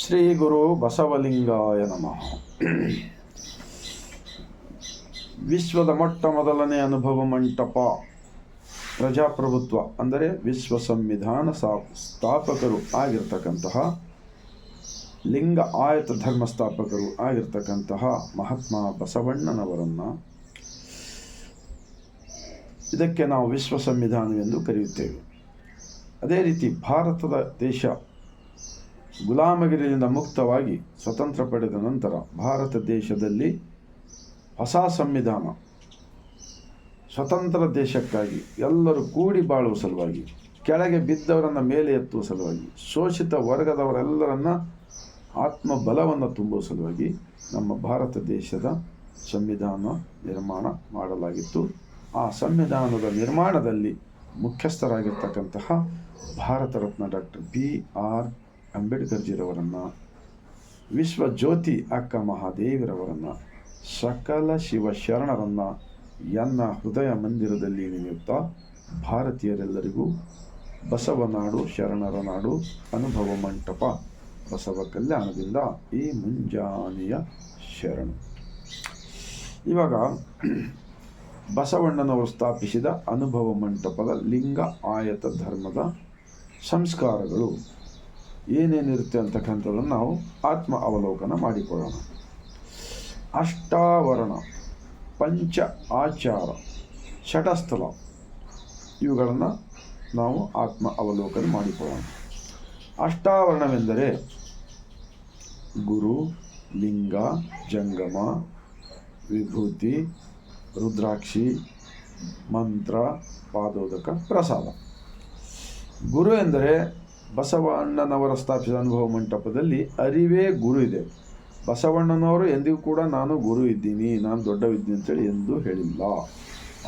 ಶ್ರೀ ಗುರು ಬಸವಲಿಂಗಾಯ ನಮಃ. ವಿಶ್ವದ ಮೊಟ್ಟ ಮೊದಲನೇ ಅನುಭವ ಮಂಟಪ ಪ್ರಜಾಪ್ರಭುತ್ವ, ಅಂದರೆ ವಿಶ್ವ ಸಂವಿಧಾನ ಸ್ಥಾಪಕರು ಆಗಿರ್ತಕ್ಕಂತಹ, ಲಿಂಗ ಆಯತ ಧರ್ಮ ಸ್ಥಾಪಕರು ಆಗಿರ್ತಕ್ಕಂತಹ ಮಹಾತ್ಮ ಬಸವಣ್ಣನವರನ್ನು ಇದಕ್ಕೆ ನಾವು ವಿಶ್ವ ಸಂವಿಧಾನವೆಂದು ಕರೆಯುತ್ತೇವೆ. ಅದೇ ರೀತಿ ಭಾರತದ ದೇಶ ಗುಲಾಮಗಿರಿಯಿಂದ ಮುಕ್ತವಾಗಿ ಸ್ವತಂತ್ರ ಪಡೆದ ನಂತರ ಭಾರತ ದೇಶದಲ್ಲಿ ಹೊಸ ಸಂವಿಧಾನ, ಸ್ವತಂತ್ರ ದೇಶಕ್ಕಾಗಿ ಎಲ್ಲರೂ ಕೂಡಿ ಬಾಳುವ ಸಲುವಾಗಿ, ಕೆಳಗೆ ಬಿದ್ದವರನ್ನು ಮೇಲೆ ಎತ್ತುವ ಸಲುವಾಗಿ, ಶೋಷಿತ ವರ್ಗದವರೆಲ್ಲರನ್ನ ಆತ್ಮಬಲವನ್ನು ತುಂಬುವ ಸಲುವಾಗಿ ನಮ್ಮ ಭಾರತ ದೇಶದ ಸಂವಿಧಾನ ನಿರ್ಮಾಣ ಮಾಡಲಾಗಿತ್ತು. ಆ ಸಂವಿಧಾನದ ನಿರ್ಮಾಣದಲ್ಲಿ ಮುಖ್ಯಸ್ಥರಾಗಿರ್ತಕ್ಕಂತಹ Bharat Ratna doctor B R ಅಂಬೇಡ್ಕರ್ಜಿರವರನ್ನು Vishwa Jyoti ಅಕ್ಕ ಮಹಾದೇವಿರವರನ್ನು, ಸಕಲ ಶಿವ ಶರಣರನ್ನ ಎನ್ನ ಹೃದಯ ಮಂದಿರದಲ್ಲಿ ನೆನೆಯುತ್ತಾ ಭಾರತೀಯರೆಲ್ಲರಿಗೂ ಬಸವನಾಡು ಶರಣರ ನಾಡು ಅನುಭವ ಮಂಟಪ ಬಸವ ಕಲ್ಯಾಣದಿಂದ ಈ ಮುಂಜಾನೆಯ ಶರಣು. ಇವಾಗ ಬಸವಣ್ಣನವರು ಸ್ಥಾಪಿಸಿದ ಅನುಭವ ಮಂಟಪದ ಲಿಂಗ ಆಯತ ಧರ್ಮದ ಸಂಸ್ಕಾರಗಳು ಏನೇನಿರುತ್ತೆ ಅಂತಕ್ಕಂಥದ್ದನ್ನು ನಾವು ಆತ್ಮ ಅವಲೋಕನ ಮಾಡಿಕೊಳ್ಳೋಣ. ಅಷ್ಟಾವರಣ, ಪಂಚ ಆಚಾರ, ಷಟಸ್ಥಲ, ಇವುಗಳನ್ನು ನಾವು ಆತ್ಮ ಅವಲೋಕನ ಮಾಡಿಕೊಳ್ಳೋಣ. ಅಷ್ಟಾವರಣವೆಂದರೆ ಗುರು, ಲಿಂಗ, ಜಂಗಮ, ವಿಭೂತಿ, ರುದ್ರಾಕ್ಷಿ, ಮಂತ್ರ, ಪಾದೋದಕ ಪ್ರಸಾದ. ಗುರು ಎಂದರೆ ಬಸವಣ್ಣನವರ ಸ್ಥಾಪಿಸಿದ ಅನುಭವ ಮಂಟಪದಲ್ಲಿ ಅರಿವೇ ಗುರು ಇದೆ. ಬಸವಣ್ಣನವರು ಎಂದಿಗೂ ಕೂಡ ನಾನು ಗುರು ಇದ್ದೀನಿ, ನಾನು ದೊಡ್ಡವಿದ್ದೀನಿ ಅಂತೇಳಿ ಎಂದೂ ಹೇಳಿಲ್ಲ.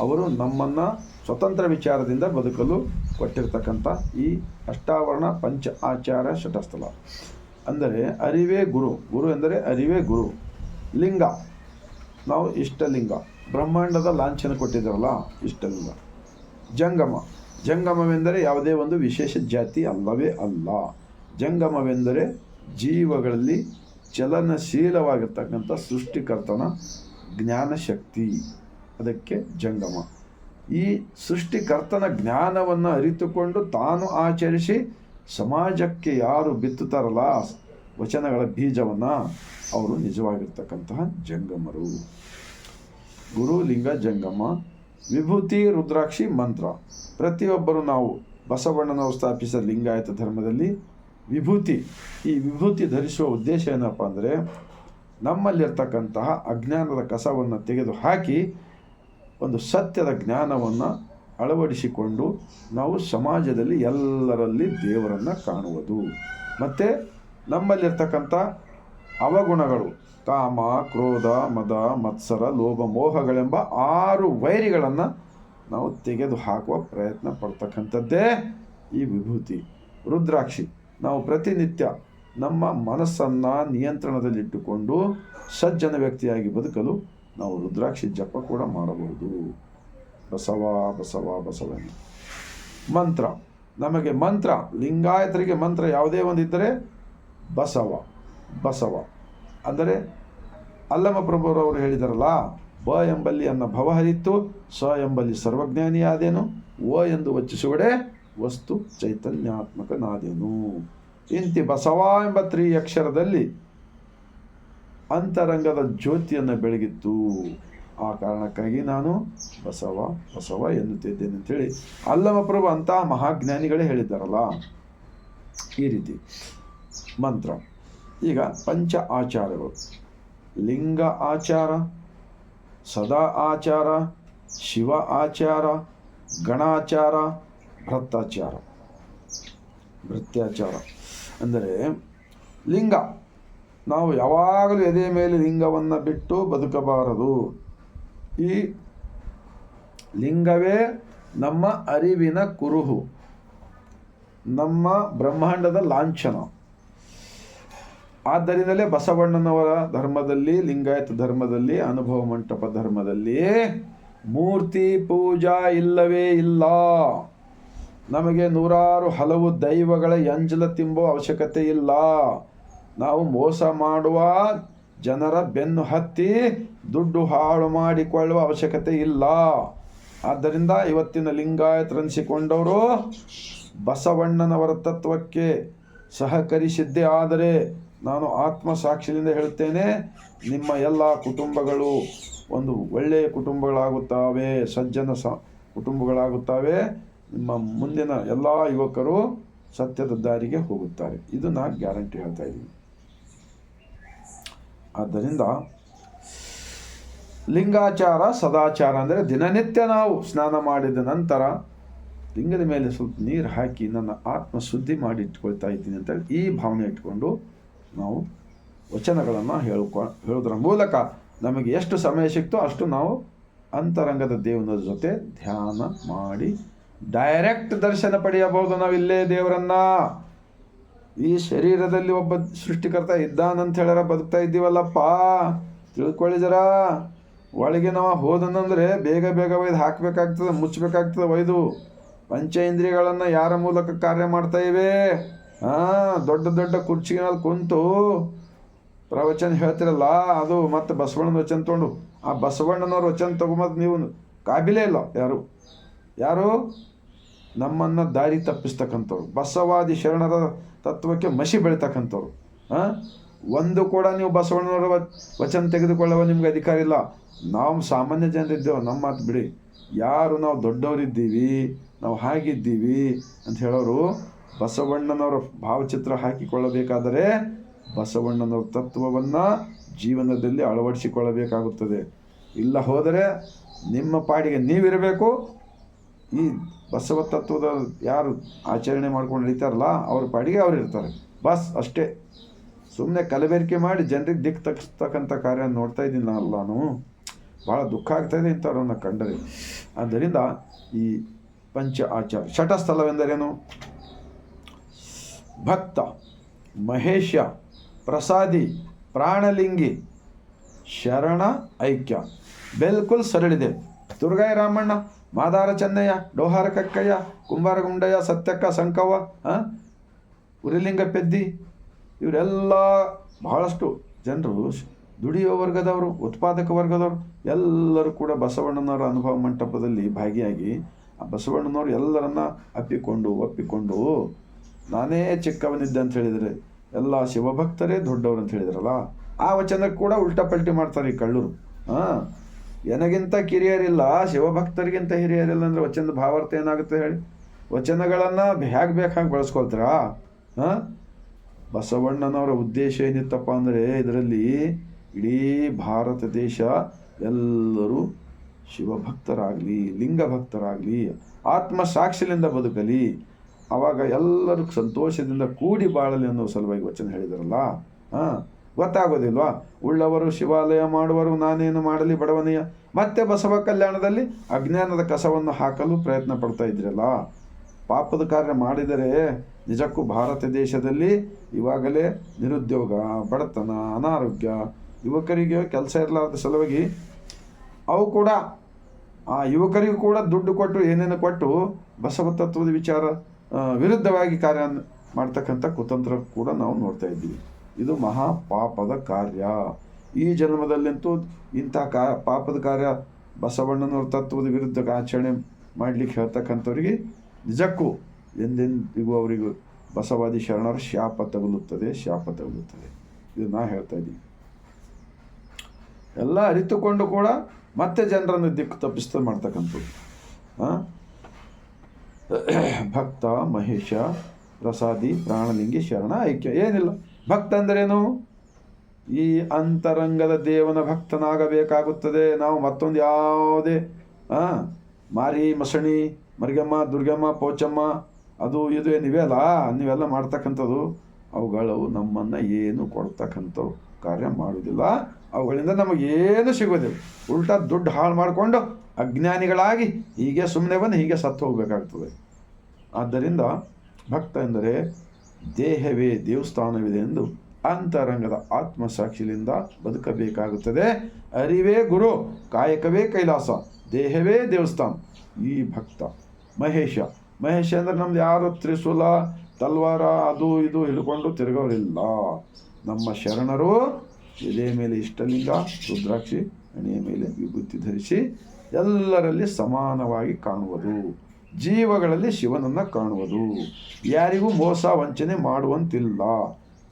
ಅವರು ನಮ್ಮನ್ನು ಸ್ವತಂತ್ರ ವಿಚಾರದಿಂದ ಬದುಕಲು ಕೊಟ್ಟಿರ್ತಕ್ಕಂಥ ಈ ಅಷ್ಟಾವರಣ ಪಂಚ ಆಚಾರ ಶಟಸ್ಥಲ ಅಂದರೆ ಅರಿವೇ ಗುರು ಗುರು ಎಂದರೆ ಅರಿವೇ ಗುರು. ಲಿಂಗ, ನಾವು ಇಷ್ಟಲಿಂಗ. ಬ್ರಹ್ಮಾಂಡದ ಲಾಂಛನ ಕೊಟ್ಟಿದ್ದಾರಲ್ಲ, ಇಷ್ಟಲಿಂಗ. ಜಂಗಮ ಜಂಗಮವೆಂದರೆ ಯಾವುದೇ ಒಂದು ವಿಶೇಷ ಜಾತಿ ಅಲ್ಲವೇ ಅಲ್ಲ. ಜಂಗಮವೆಂದರೆ ಜೀವಗಳಲ್ಲಿ ಚಲನಶೀಲವಾಗಿರ್ತಕ್ಕಂಥ ಸೃಷ್ಟಿಕರ್ತನ ಜ್ಞಾನಶಕ್ತಿ. ಅದಕ್ಕೆ ಜಂಗಮ. ಈ ಸೃಷ್ಟಿಕರ್ತನ ಜ್ಞಾನವನ್ನು ಅರಿತುಕೊಂಡು ತಾನು ಆಚರಿಸಿ ಸಮಾಜಕ್ಕೆ ಯಾರು ಬಿತ್ತುತ್ತಾರಲ್ಲ ವಚನಗಳ ಬೀಜವನ್ನು ಅವರು ನಿಜವಾಗಿರ್ತಕ್ಕಂತಹ ಜಂಗಮರು. ಗುರುಲಿಂಗ ಜಂಗಮ. ವಿಭೂತಿ ರುದ್ರಾಕ್ಷಿ ಮಂತ್ರ. ಪ್ರತಿಯೊಬ್ಬರು ನಾವು ಬಸವಣ್ಣನವರು ಸ್ಥಾಪಿಸಿದ ಲಿಂಗಾಯತ ಧರ್ಮದಲ್ಲಿ ವಿಭೂತಿ. ಈ ವಿಭೂತಿ ಧರಿಸುವ ಉದ್ದೇಶ ಏನಪ್ಪ ಅಂದರೆ ನಮ್ಮಲ್ಲಿರ್ತಕ್ಕಂತಹ ಅಜ್ಞಾನದ ಕಸವನ್ನು ತೆಗೆದು ಹಾಕಿ ಒಂದು ಸತ್ಯದ ಜ್ಞಾನವನ್ನು ಅಳವಡಿಸಿಕೊಂಡು ನಾವು ಸಮಾಜದಲ್ಲಿ ಎಲ್ಲರಲ್ಲಿ ದೇವರನ್ನು ಕಾಣುವುದು. ಮತ್ತು ನಮ್ಮಲ್ಲಿರ್ತಕ್ಕಂಥ ಅವಗುಣಗಳು ಕಾಮ, ಕ್ರೋಧ, ಮದ, ಮತ್ಸರ, ಲೋಭ, ಮೋಹಗಳೆಂಬ ಆರು ವೈರಿಗಳನ್ನು ನಾವು ತೆಗೆದು ಹಾಕುವ ಪ್ರಯತ್ನ ಪಡ್ತಕ್ಕಂಥದ್ದೇ ಈ ವಿಭೂತಿ. ರುದ್ರಾಕ್ಷಿ, ನಾವು ಪ್ರತಿನಿತ್ಯ ನಮ್ಮ ಮನಸ್ಸನ್ನು ನಿಯಂತ್ರಣದಲ್ಲಿಟ್ಟುಕೊಂಡು ಸಜ್ಜನ ವ್ಯಕ್ತಿಯಾಗಿ ಬದುಕಲು ನಾವು ರುದ್ರಾಕ್ಷಿ ಜಪ ಕೂಡ ಮಾಡಬಹುದು. ಬಸವ ಬಸವ, ಬಸವನ. ಮಂತ್ರ, ನಮಗೆ ಮಂತ್ರ, ಲಿಂಗಾಯತರಿಗೆ ಮಂತ್ರ ಯಾವುದೇ ಒಂದಿದ್ದರೆ ಬಸವ. ಬಸವ. ಅಂದರೆ ಅಲ್ಲಮ ಪ್ರಭುರವರು ಹೇಳಿದಾರಲ್ಲ, ಬ ಎಂಬಲ್ಲಿ ಅನ್ನ ಭವ ಹರಿತ್ತು, ಸ ಎಂಬಲ್ಲಿ ಸರ್ವಜ್ಞಾನಿಯಾದೇನು ಓ ಎಂದು ವಚಿಸುವಡೆ ವಸ್ತು ಚೈತನ್ಯಾತ್ಮಕನಾದೇನು. ಇಂತಿ ಬಸವ ಎಂಬ ತ್ರೀ ಅಕ್ಷರದಲ್ಲಿ ಅಂತರಂಗದ ಜ್ಯೋತಿಯನ್ನು ಬೆಳಗಿತ್ತು. ಆ ಕಾರಣಕ್ಕಾಗಿ ನಾನು ಬಸವ ಬಸವ ಎನ್ನುತ್ತಿದ್ದೇನೆ ಅಲ್ಲಮ ಪ್ರಭು ಅಂತಹ ಮಹಾಜ್ಞಾನಿಗಳೇ ಹೇಳಿದ್ದಾರಲ್ಲ. ಈ ರೀತಿ ಮಂತ್ರ. ಈಗ ಪಂಚ ಆಚಾರಗಳು. ಲಿಂಗ ಆಚಾರ, ಸದಾ ಆಚಾರ, ಶಿವ ಆಚಾರ, ಗಣಾಚಾರ ಭ್ರತ್ತಾಚಾರ ಭೃತ್ಯಾಚಾರ ಅಂದರೆ ಲಿಂಗ. ನಾವು ಯಾವಾಗಲೂ ಎದೆ ಮೇಲೆ ಲಿಂಗವನ್ನು ಬಿಟ್ಟು ಬದುಕಬಾರದು. ಈ ಲಿಂಗವೇ ನಮ್ಮ ಅರಿವಿನ ಕುರುಹು. ನಮ್ಮ ಬ್ರಹ್ಮಾಂಡದ ಲಾಂಛನ. ಆದ್ದರಿಂದಲೇ ಬಸವಣ್ಣನವರ ಧರ್ಮದಲ್ಲಿ, ಲಿಂಗಾಯತ ಧರ್ಮದಲ್ಲಿ, ಅನುಭವ ಮಂಟಪ ಧರ್ಮದಲ್ಲಿ ಮೂರ್ತಿ ಪೂಜಾ ಇಲ್ಲವೇ ಇಲ್ಲ. ನಮಗೆ ನೂರಾರು ಹಲವು ದೈವಗಳ ಎಂಜಲ ತಿಂಬೋ ಅವಶ್ಯಕತೆ ಇಲ್ಲ. ನಾವು ಮೋಸ ಮಾಡುವ ಜನರ ಬೆನ್ನು ಹತ್ತಿ ದುಡ್ಡು ಹಾಳು ಮಾಡಿಕೊಳ್ಳುವ ಅವಶ್ಯಕತೆ ಇಲ್ಲ. ಆದ್ದರಿಂದ ಇವತ್ತಿನ ಲಿಂಗಾಯತರೆನಿಸಿಕೊಂಡವರು ಬಸವಣ್ಣನವರ ತತ್ವಕ್ಕೆ ಸಹಕರಿಸಿದ್ದೇ ಆದರೆ ನಾನು ಆತ್ಮ ಸಾಕ್ಷಿಯಿಂದ ಹೇಳುತ್ತೇನೆ, ನಿಮ್ಮ ಎಲ್ಲ ಕುಟುಂಬಗಳು ಒಂದು ಒಳ್ಳೆಯ ಕುಟುಂಬಗಳಾಗುತ್ತವೆ, ಸಜ್ಜನ ಸ, ಕುಟುಂಬಗಳಾಗುತ್ತವೆ. ನಿಮ್ಮ ಮುಂದಿನ ಎಲ್ಲ ಯುವಕರು ಸತ್ಯದ ದಾರಿಗೆ ಹೋಗುತ್ತಾರೆ. ಇದು ನಾನು ಗ್ಯಾರಂಟಿ ಹೇಳ್ತಾ ಇದ್ದೀನಿ. ಆದ್ದರಿಂದ ಲಿಂಗಾಚಾರ, ಸದಾಚಾರ ಅಂದರೆ ದಿನನಿತ್ಯ ನಾವು ಸ್ನಾನ ಮಾಡಿದ ನಂತರ ಲಿಂಗದ ಮೇಲೆ ಸ್ವಲ್ಪ ನೀರು ಹಾಕಿ ನನ್ನ ಆತ್ಮ ಶುದ್ಧಿ ಮಾಡಿ ಇಟ್ಕೊಳ್ತಾ ಇದ್ದೀನಿ ಅಂತೇಳಿ ಈ ಭಾವನೆ ಇಟ್ಕೊಂಡು ನಾವು ವಚನಗಳನ್ನು ಹೇಳ್ಕೊ ಹೇಳೋದ್ರ ಮೂಲಕ ನಮಗೆ ಎಷ್ಟು ಸಮಯ ಸಿಕ್ತೋ ಅಷ್ಟು ನಾವು ಅಂತರಂಗದ ದೇವನ ಜೊತೆ ಧ್ಯಾನ ಮಾಡಿ ಡೈರೆಕ್ಟ್ ದರ್ಶನ ಪಡೆಯಬಹುದು ನಾವು ಇಲ್ಲೇ ದೇವರನ್ನ. ಈ ಶರೀರದಲ್ಲಿ ಒಬ್ಬ ಸೃಷ್ಟಿಕರ್ತ ಇದ್ದಾನಂತ ಹೇಳ್ಯಾರ ಬದುಕ್ತಾ ಇದ್ದೀವಲ್ಲಪ್ಪ. ತಿಳ್ಕೊಳ್ಳಿ ಜರ. ಒಳಗೆ ನಾವು ಹೋದನಂದರೆ ಬೇಗ ಬೇಗ ಒಯ್ದು ಹಾಕಬೇಕಾಗ್ತದೆ, ಮುಚ್ಚಬೇಕಾಗ್ತದೆ ಒಯ್ದು. ಪಂಚೇಂದ್ರಿಯಗಳನ್ನು ಯಾರ ಮೂಲಕ ಕಾರ್ಯ ಮಾಡ್ತಾ ಇವೆ? ದೊಡ್ಡ ದೊಡ್ಡ ಕುರ್ಚಿಗಳಲ್ಲಿ ಕುಂತು ಪ್ರವಚನ ಹೇಳ್ತಿರಲ್ಲ, ಅದು ಮತ್ತೆ ಬಸವಣ್ಣನ ವಚನ ತೊಗೊಂಡು. ಆ ಬಸವಣ್ಣನವ್ರ ವಚನ ತಗೊಂಬದು ನೀವು ಕಾಬಿಲೇ ಇಲ್ಲ, ಯಾರು? ಯಾರು? ನಮ್ಮನ್ನು ದಾರಿ ತಪ್ಪಿಸ್ತಕ್ಕಂಥವ್ರು. ಬಸವಾದಿ ಶರಣರ ತತ್ವಕ್ಕೆ ಮಸಿ ಬೆಳಿತಕ್ಕಂಥವ್ರು. ಹಾಂ? ಒಂದು ಕೂಡ ನೀವು ಬಸವಣ್ಣನವರ ವಚನ ತೆಗೆದುಕೊಳ್ಳುವ ನಿಮ್ಗೆ ಅಧಿಕಾರ ಇಲ್ಲ. ನಾವು ಸಾಮಾನ್ಯ ಜನರಿದ್ದೇವೆ, ನಮ್ಮ ಮಾತು ಬಿಡಿ. ಯಾರು ನಾವು ದೊಡ್ಡವರಿದ್ದೀವಿ, ನಾವು ಹಾಗಿದ್ದೀವಿ ಅಂತ ಹೇಳೋರು ಬಸವಣ್ಣನವರ ಭಾವಚಿತ್ರ ಹಾಕಿಕೊಳ್ಳಬೇಕಾದರೆ ಬಸವಣ್ಣನವರ ತತ್ವವನ್ನು ಜೀವನದಲ್ಲಿ ಅಳವಡಿಸಿಕೊಳ್ಳಬೇಕಾಗುತ್ತದೆ. ಇಲ್ಲ ಹೋದರೆ ನಿಮ್ಮ ಪಾಡಿಗೆ ನೀವಿರಬೇಕು. ಈ ಬಸವ ತತ್ವದ ಯಾರು ಆಚರಣೆ ಮಾಡ್ಕೊಂಡು ನಡೀತಾರಲ್ಲ, ಅವ್ರ ಪಾಡಿಗೆ ಅವ್ರು ಇರ್ತಾರೆ. ಬಸ್ ಅಷ್ಟೇ. ಸುಮ್ಮನೆ ಕಲಬೆರಕೆ ಮಾಡಿ ಜನರಿಗೆ ದಿಕ್ಕು ತಗ್ಸ್ತಕ್ಕಂಥ ಕಾರ್ಯ ನೋಡ್ತಾ ಇದ್ದೀನಿ ನಾನು. ನಾನು ಭಾಳ ದುಃಖ ಆಗ್ತಾಯಿದೆ ಇಂಥವ್ರನ್ನ ಕಂಡರೆ. ಆದ್ದರಿಂದ ಈ ಪಂಚ ಆಚಾರ ಶಟಸ್ಥಲವೆಂದರೇನು ಭಕ್ತ, ಮಹೇಶ, ಪ್ರಸಾದಿ, ಪ್ರಾಣಲಿಂಗಿ, ಶರಣ ಐಕ್ಯ. ಬಿಲ್ಕುಲ್ ಸರಳಿದೆ. ದುರ್ಗಾಯ ರಾಮಣ್ಣ, ಮಾದಾರ ಚೆನ್ನಯ್ಯ, ಡೋಹಾರ ಕಕ್ಕಯ್ಯ ಕುಂಬಾರಗುಂಡಯ್ಯ ಸತ್ಯಕ್ಕ ಸಂಕವ್ವ? ಉರಿಲಿಂಗ ಪೆದ್ದಿ. ಇವರೆಲ್ಲ ಬಹಳಷ್ಟು ಜನರು ದುಡಿಯುವ ವರ್ಗದವರು, ಉತ್ಪಾದಕ ವರ್ಗದವರು, ಎಲ್ಲರೂ ಕೂಡ ಬಸವಣ್ಣನವರ ಅನುಭವ ಮಂಟಪದಲ್ಲಿ ಭಾಗಿಯಾಗಿ ಆ ಬಸವಣ್ಣನವರು ಎಲ್ಲರನ್ನ ಅಪ್ಪಿಕೊಂಡು ಒಪ್ಪಿಕೊಂಡು ನಾನೇ ಚಿಕ್ಕವನಿದ್ದೆ ಅಂತ ಹೇಳಿದರೆ, ಎಲ್ಲ ಶಿವಭಕ್ತರೇ ದೊಡ್ಡವರು ಅಂತ ಹೇಳಿದ್ರಲ್ಲ, ಆ ವಚನಕ್ಕೆ ಕೂಡ ಉಲ್ಟಾ ಪಲ್ಟಿ ಮಾಡ್ತಾರೆ ಈ ಕಳ್ಳರು. ಹಾಂ? ನನಗಿಂತ ಕಿರಿಯರಿಲ್ಲ, ಶಿವಭಕ್ತರಿಗಿಂತ ಹಿರಿಯರಿಲ್ಲ ಅಂದರೆ ವಚನದ ಭಾವಾರ್ಥ ಏನಾಗುತ್ತೆ ಹೇಳಿ? ವಚನಗಳನ್ನು ಹೇಗೆ ಬೇಕಾಗಿ ಬಳಸ್ಕೊಳ್ತೀರಾ? ಹಾಂ? ಬಸವಣ್ಣನವರ ಉದ್ದೇಶ ಏನಿತ್ತಪ್ಪ ಅಂದರೆ, ಇದರಲ್ಲಿ ಇಡೀ ಭಾರತ ದೇಶ ಎಲ್ಲರೂ ಶಿವಭಕ್ತರಾಗಲಿ ಲಿಂಗ ಭಕ್ತರಾಗಲಿ ಆತ್ಮ ಸಾಕ್ಷಿಲಿಂದ ಬದುಕಲಿ ಆವಾಗ ಎಲ್ಲರೂ ಸಂತೋಷದಿಂದ ಕೂಡಿ ಬಾಳಲಿ ಅನ್ನೋ ಸಲುವಾಗಿ ವಚನ ಹೇಳಿದಾರಲ್ಲ? ಹಾಂ, ಗೊತ್ತಾಗೋದಿಲ್ವಾ? ಉಳ್ಳವರು ಶಿವಾಲಯ ಮಾಡುವರು, ನಾನೇನು ಮಾಡಲಿ ಬಡವನೆಯ? ಮತ್ತೆ ಬಸವ ಕಲ್ಯಾಣದಲ್ಲಿ ಅಜ್ಞಾನದ ಕಸವನ್ನು ಹಾಕಲು ಪ್ರಯತ್ನ ಪಡ್ತಾ ಇದ್ರಲ್ಲ ಪಾಪದ ಕಾರ್ಯ ಮಾಡಿದರೆ ನಿಜಕ್ಕೂ ಭಾರತ ದೇಶದಲ್ಲಿ ಇವಾಗಲೇ ನಿರುದ್ಯೋಗ, ಬಡತನ, ಅನಾರೋಗ್ಯ, ಯುವಕರಿಗೆ ಕೆಲಸ ಇರಲಾರ್ದ ಸಲುವಾಗಿ ಅವು ಕೂಡ, ಆ ಯುವಕರಿಗೂ ಕೂಡ ದುಡ್ಡು ಕೊಟ್ಟು ಏನೇನು ಕೊಟ್ಟು ಬಸವ ತತ್ವದ ವಿಚಾರ ವಿರುದ್ಧವಾಗಿ ಕಾರ್ಯ ಮಾಡ್ತಕ್ಕಂಥ ಕುತಂತ್ರ ಕೂಡ ನಾವು ನೋಡ್ತಾ ಇದ್ದೀವಿ. ಇದು ಮಹಾ ಪಾಪದ ಕಾರ್ಯ. ಈ ಜನ್ಮದಲ್ಲಂತೂ ಇಂಥ ಕಾ, ಪಾಪದ ಕಾರ್ಯ ಬಸವಣ್ಣನವ್ರ ತತ್ವದ ವಿರುದ್ಧ ಆಚರಣೆ ಮಾಡ್ಲಿಕ್ಕೆ ಹೇಳ್ತಕ್ಕಂಥವ್ರಿಗೆ ನಿಜಕ್ಕೂ ಎಂದೆಂದಿಗೂ ಅವರಿಗೂ ಬಸವಾದಿ ಶರಣರ ಶಾಪ ತಗುಲುತ್ತದೆ ಶಾಪ ತಗುಲುತ್ತದೆ. ಇದು ನಾ ಹೇಳ್ತಾ ಇದ್ದೀನಿ. ಎಲ್ಲ ಅರಿತುಕೊಂಡು ಕೂಡ ಮತ್ತೆ ಜನರನ್ನು ದಿಕ್ಕು ತಪ್ಪಿಸ್ತಾ ಮಾಡ್ತಕ್ಕಂಥದ್ದು ಹಾಂ ಭಕ್ತ, ಮಹೇಶ, ಪ್ರಸಾದಿ, ಪ್ರಾಣಲಿಂಗಿ, ಶರಣ, ಐಕ್ಯ. ಏನಿಲ್ಲ. ಭಕ್ತ ಅಂದ್ರೇನು? ಈ ಅಂತರಂಗದ ದೇವನ ಭಕ್ತನಾಗಬೇಕಾಗುತ್ತದೆ. ನಾವು ಮತ್ತೊಂದು ಯಾವುದೇ ಮಾರಿ, ಮಸಣಿ, ಮರಿಗಮ್ಮ, ದುರ್ಗಮ್ಮ, ಪೋಚಮ್ಮ, ಅದು, ಇದು ನೀವೆಲ್ಲ ನೀವೆಲ್ಲ ಮಾಡ್ತಕ್ಕಂಥದ್ದು ಅವುಗಳು ನಮ್ಮನ್ನು ಏನು ಕೊಡ್ತಕ್ಕಂಥವು ಕಾರ್ಯ ಮಾಡುವುದಿಲ್ಲ. ಅವುಗಳಿಂದ ನಮಗೇನು ಸಿಗೋದಿಲ್ಲ ಉಲ್ಟಾ ದುಡ್ಡು ಹಾಳು ಮಾಡಿಕೊಂಡು ಅಜ್ಞಾನಿಗಳಾಗಿ ಹೀಗೆ ಸುಮ್ಮನೆ ಬಂದು ಹೀಗೆ ಸತ್ತು ಹೋಗಬೇಕಾಗ್ತದೆ. ಆದ್ದರಿಂದ ಭಕ್ತ ಎಂದರೆ ದೇಹವೇ ದೇವಸ್ಥಾನವಿದೆ ಎಂದು ಅಂತರಂಗದ ಆತ್ಮಸಾಕ್ಷಿಯಿಂದ ಬದುಕಬೇಕಾಗುತ್ತದೆ. ಅರಿವೇ ಗುರು, ಕಾಯಕವೇ ಕೈಲಾಸ, ದೇಹವೇ ದೇವಸ್ಥಾನ. ಈ ಭಕ್ತ ಮಹೇಶ ಮಹೇಶ ಅಂದರೆ ನಮ್ದು ಯಾರು? ತ್ರಿಶೂಲ, ತಲ್ವಾರ, ಅದು ಇದು ಹಿಡ್ಕೊಂಡು ತಿರುಗೋರಿಲ್ಲ. ನಮ್ಮ ಶರಣರು ಎದೆಯ ಮೇಲೆ ಇಷ್ಟಲಿಂಗ, ರುದ್ರಾಕ್ಷಿ, ಹಣೆಯ ಮೇಲೆ ವಿಭೂತಿ ಧರಿಸಿ ಎಲ್ಲರಲ್ಲಿ ಸಮಾನವಾಗಿ ಕಾಣುವುದು. ಜೀವಗಳಲ್ಲಿ ಶಿವನನ್ನು ಕಾಣುವುದು. ಯಾರಿಗೂ ಮೋಸ, ವಂಚನೆ ಮಾಡುವಂತಿಲ್ಲ.